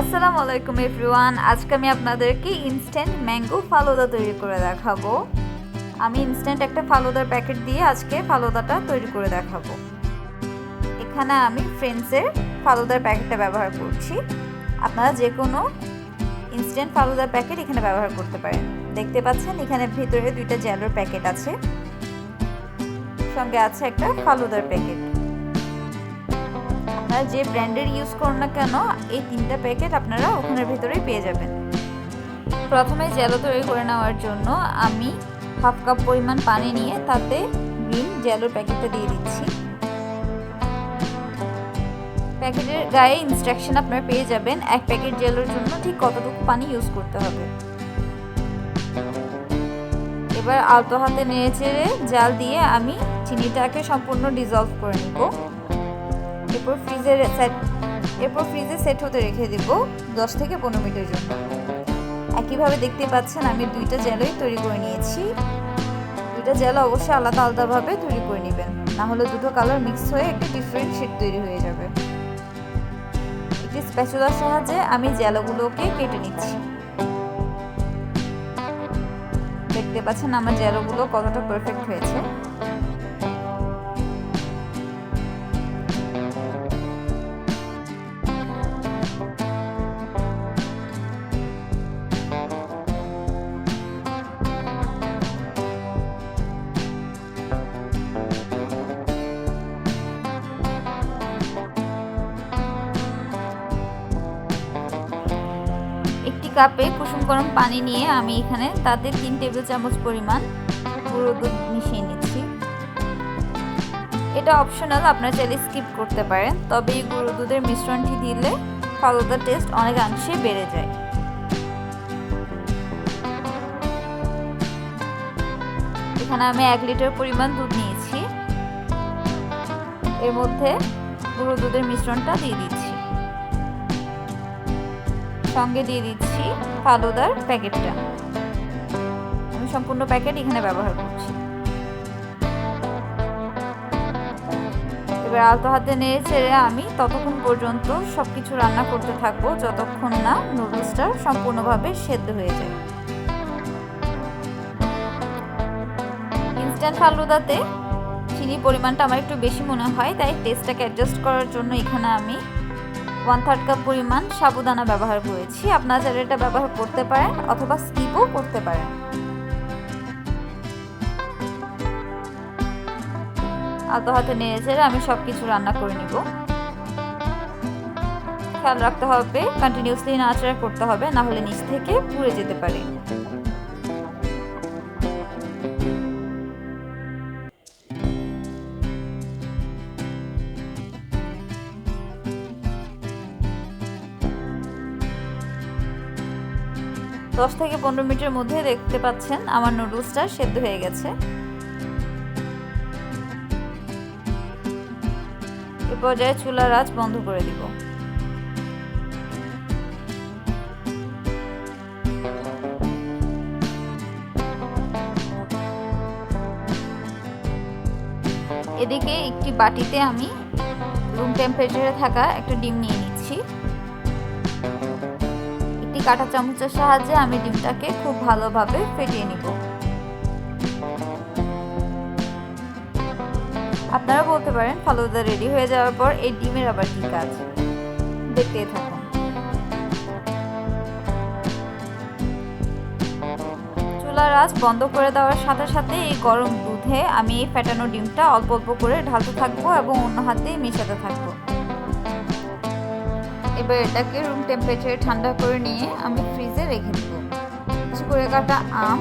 আসসালামু আলাইকুম এভরিওয়ান, আজকে আমি আপনাদেরকে ইনস্ট্যান্ট ম্যাঙ্গো ফালুদা তৈরি করে দেখাবো। আমি ইনস্ট্যান্ট একটা ফালুদার প্যাকেট দিয়ে আজকে ফালুদাটা তৈরি করে দেখাবো। এখানে আমি ফ্রেন্ডসের ফালুদার প্যাকেটটা ব্যবহার করছি। আপনারা যে কোনো ইনস্ট্যান্ট ফালুদার প্যাকেট এখানে ব্যবহার করতে পারেন। দেখতে পাচ্ছেন, এখানে ভিতরে দুইটা জ্যালোর প্যাকেট আছে। সঙ্গে আছে একটা ফালুদার প্যাকেট আপনারা যে ব্র্যান্ডের ইউজ করুন না কেন, এই তিনটা প্যাকেট আপনারা ওখানের ভিতরেই পেয়ে যাবেন। প্রথমে জেলো তৈরি করে নেওয়ার জন্য আমি হাফ কাপ পরিমাণ পানি নিয়ে তাতে গ্রিন জেলোর প্যাকেটটা দিয়ে দিচ্ছি। প্যাকেটের গায়ে ইনস্ট্রাকশন আপনারা পেয়ে যাবেন, এক প্যাকেট জেলোর জন্য ঠিক কতটুকু পানি ইউজ করতে হবে। এবার আলতো হাতে নেড়ে চেড়ে জাল দিয়ে আমি চিনিটাকে সম্পূর্ণ ডিজলভ করে নিব। এরপর ফ্রিজে সেট এরপর ফ্রিজে সেট হতে রেখে দেব দশ থেকে পনেরো মিনিটের জন্য। একইভাবে দেখতে পাচ্ছেন আমি দুইটা জেলোই তৈরি করে নিয়েছি। দুইটা জেল অবশ্যই আলাদা আলাদাভাবে তৈরি করে নেবেন। না হলে দুটো কালার মিক্স হয়ে একটা ডিফারেন্ট শেড তৈরি হয়ে যাবে। একটি স্প্যাচুলার সাহায্যে আমি জেলোগুলোকে কেটে নিচ্ছি। দেখতে পাচ্ছেন আমার জেলোগুলো কতটা পারফেক্ট হয়েছে। কাপে কুসুম গরম পানি নিয়ে আমি এখানে তাতে তিন টেবিল চামচ পরিমাণ গুঁড়ো দুধ মিশিয়ে নিচ্ছি। এটা অপশনাল আপনারা চাইলে স্কিপ করতে পারেন, তবে এই গুঁড়ো দুধের মিশ্রণটি দিলে ফালুদার টেস্ট অনেকাংশে বেড়ে যায়। এখানে আমি এক লিটার পরিমাণ দুধ নিয়েছি। এর মধ্যে গুঁড়ো দুধের মিশ্রণটা দিয়ে দিচ্ছি। সঙ্গে দিয়ে দিচ্ছি ফালুদার প্যাকেটটা। আমি সম্পূর্ণ প্যাকেট এখানে ব্যবহার করছি। এবার আলতো হাতে নেড়ে ছেড়ে আমি ততক্ষণ পর্যন্ত সব কিছু রান্না করতে থাকব, যতক্ষণ না নুডলসটা সম্পূর্ণভাবে সেদ্ধ হয়ে যায়। ইনস্ট্যান্ট ফালুদাতে চিনি পরিমাণটা আমার একটু বেশি মনে হয়, তাই টেস্টটাকে অ্যাডজাস্ট করার জন্য এখানে আমি ওয়ান থার্ড কাপ পরিমাণ সাবুদানা ব্যবহার করেছি। আপনারা চাইলে এটা ব্যবহার করতে পারেন অথবা স্কিপও করতে পারেন। আলতো হাতে নিয়ে চেড়ে আমি সব কিছু রান্না করে নিব। খেয়াল রাখতে হবে কন্টিনিউসলি নাড়াচাড়া করতে হবে না হলে নিচ থেকে পুড়ে যেতে পারে। দশ থেকে পনেরো মিনিটের মধ্যে দেখতে পাচ্ছেন আমার নুডলসটা সেদ্ধ হয়ে গেছে। এ পর্যায়ে চুলার আঁচ বন্ধ করে দিব। এদিকে একটি বাটিতে আমি রুম টেম্পারেচারে থাকা একটা ডিম নিয়ে নিচ্ছি। কাঁটা চামচের সাহায্যে আমি ডিমটাকে খুব ভালোভাবে ফেটিয়ে নিব। আপনারা বলতে পারেন ফালুদা রেডি হয়ে যাওয়ার পর এই ডিমের আবার কি কাজ? দেখতে থাকুন। চুলার আঁচ বন্ধ করে দেওয়ার সাথে সাথে এই গরম দুধে আমি এই ফ্যাটানো ডিমটা অল্প অল্প করে ঢালতে থাকব এবং অন্য হাতে মেশাতে থাকব। এবার এটাকে রুম টেম্পারেচারে ঠান্ডা করে নিয়ে আমি ফ্রিজে রেখে দেব। কিছু করে কাটা আম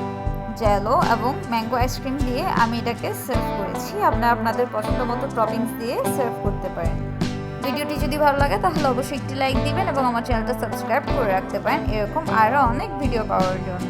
জ্যালো এবং ম্যাঙ্গো আইসক্রিম দিয়ে আমি এটাকে সার্ভ করেছি। আপনারা আপনাদের পছন্দ মতো টপিংস দিয়ে সার্ভ করতে পারেন। ভিডিওটি যদি ভালো লাগে, তাহলে অবশ্যই একটি লাইক দিবেন এবং আমার চ্যানেলটা সাবস্ক্রাইব করে রাখতে পারেন। এরকম আরও অনেক ভিডিও পাওয়ার জন্য।